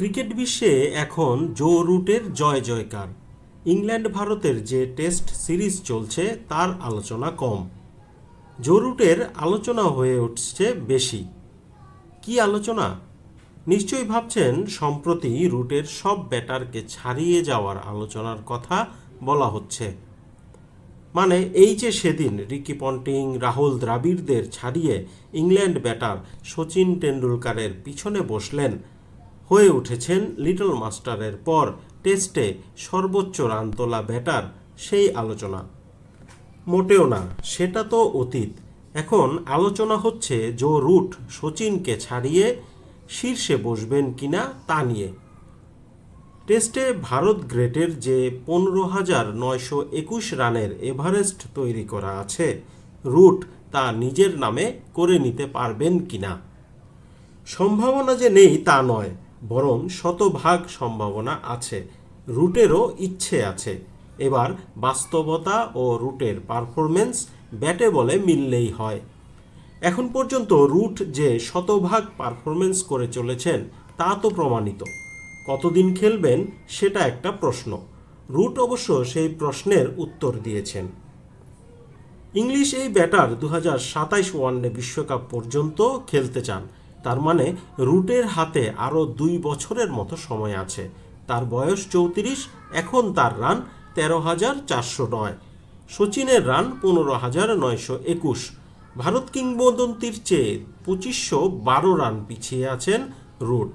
Cricket বিশ্বে এখন জো রুটের জয় জয়কার। ইংল্যান্ড ভারতের যে টেস্ট সিরিজ চলছে, তার আলোচনা কম। জো রুটের আলোচনা হয়ে উঠছে বেশি। কি আলোচনা? নিশ্চয়ই ভাবছেন, সম্প্রতি রুটের সব ব্যাটারকে ছাড়িয়ে যাওয়ার আলোচনার কথা বলা হচ্ছে। মানে এই যে সেদিন রিকি পন্টিং, রাহুল দ্রাবিড়দের ছাড়িয়ে ইংল্যান্ড ব্যাটার সচিন টেন্ডুলকারের পিছনে বসলেন হয়ে উঠেছেন লিটল মাস্টারের পর টেস্টে সর্বোচ্চ রান তোলা ব্যাটার সেই আলোচনা। মোটেও না, সেটা তো অতীত। এখন আলোচনা হচ্ছে জো রুট সচিনকে ছাড়িয়ে শীর্ষে বসবেন কিনা তা নিয়ে। টেস্টে ভারত গ্রেটের যে পনেরো হাজার নয়শো একুশ রানের এভারেস্ট তৈরি করা আছে, রুট তা নিজের নামে করে নিতে পারবেন কিনা? সম্ভাবনা যে নেই তা নয়। বরং শতভাগ সম্ভাবনা আছে, রুটেরও ইচ্ছে আছে। এবার বাস্তবতা ও রুটের পারফরমেন্স ব্যাটে বলে মিললেই হয়। এখন পর্যন্ত রুট যে শতভাগ পারফরমেন্স করে চলেছেন, তা তো প্রমাণিত। কতদিন খেলবেন সেটা একটা প্রশ্ন। রুট অবশ্য সেই প্রশ্নের উত্তর দিয়েছেন। ইংলিশ এই ব্যাটার দু হাজার সাতাইশ ওয়ানডে বিশ্বকাপ পর্যন্ত খেলতে চান। তার মানে রুটের হাতে আরও দুই বছরের মতো সময় আছে। তার বয়স চৌত্রিশ, এখন তার রান তেরো হাজার চারশো নয়। সচিনের রান পনেরো হাজার নয়শো একুশ। ভারত কিংবদন্তির চেয়ে পঁচিশশো বারো রান পিছিয়ে আছেন রুট।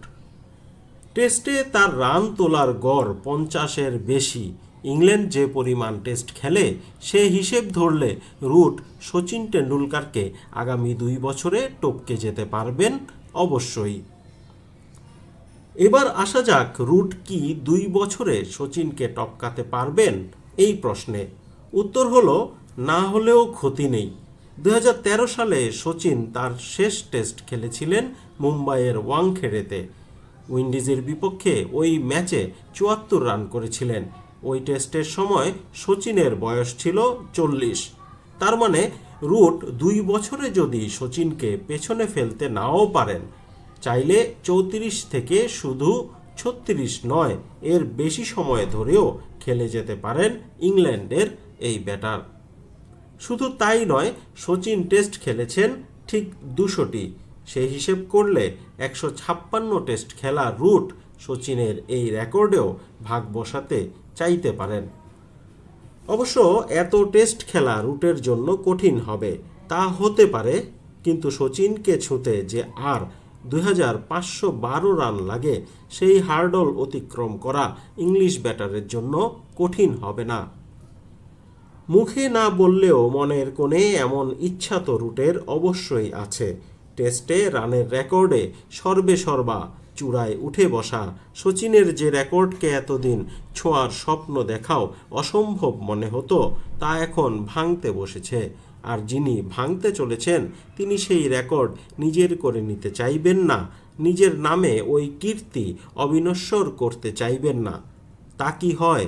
টেস্টে তার রান তোলার গড় পঞ্চাশের বেশি। ইংল্যান্ড যে পরিমাণ টেস্ট খেলে, সে হিসেব ধরলে রুট সচিন টেন্ডুলকারকে আগামী দুই বছরে টপকে যেতে পারবেন অবশ্যই। এবার আসা যাক রুট কি দুই বছরে সচিনকে টপকাতে পারবেন এই প্রশ্নে। উত্তর হলো, না হলেও ক্ষতি নেই। দু হাজার তেরো সালে সচিন তার শেষ টেস্ট খেলেছিলেন মুম্বাইয়ের ওয়াংখেড়েতে। উইন্ডিজের বিপক্ষে ওই ম্যাচে চুয়াত্তর রান করেছিলেন। ওই টেস্টের সময় সচিনের বয়স ছিল চল্লিশ। তার মানে রুট দুই বছরে যদি সচিনকে পেছনে ফেলতে নাও পারেন, চাইলে চৌত্রিশ থেকে শুধু ছত্রিশ নয়, এর বেশি সময় ধরেও খেলে যেতে পারেন ইংল্যান্ডের এই ব্যাটার। শুধু তাই নয় সচিন টেস্ট খেলেছেন ঠিক দুশোটি। সেই হিসেব করলে একশো ছাপ্পান্ন টেস্ট খেলা রুট সচিনের এই রেকর্ডেও ভাগ বসাতে চাইতে পারেন। অবশ্য এত টেস্ট খেলা রুটের জন্য কঠিন হবে, তা হতে পারে, কিন্তু সচিনকে ছুঁতে যে আর দুই হাজার পাঁচশো বারো রান লাগে, সেই হার্ডল অতিক্রম করা ইংলিশ ব্যাটারের জন্য কঠিন হবে না। মুখে না বললেও মনের কোণে এমন ইচ্ছা তো রুটের অবশ্যই আছে। টেস্টে রানের রেকর্ডে সর্বে সর্বা চূড়ায় উঠে বসা। সচিনের যে রেকর্ডকে এতদিন ছোঁয়ার স্বপ্ন দেখাও অসম্ভব মনে হতো, তা এখন ভাঙতে বসেছে। আর যিনি ভাঙতে চলেছেন, তিনি সেই রেকর্ড নিজের করে নিতে চাইবেন না, নিজের নামে ওই কীর্তি অবিনশ্বর করতে চাইবেন না। তা কি হয়?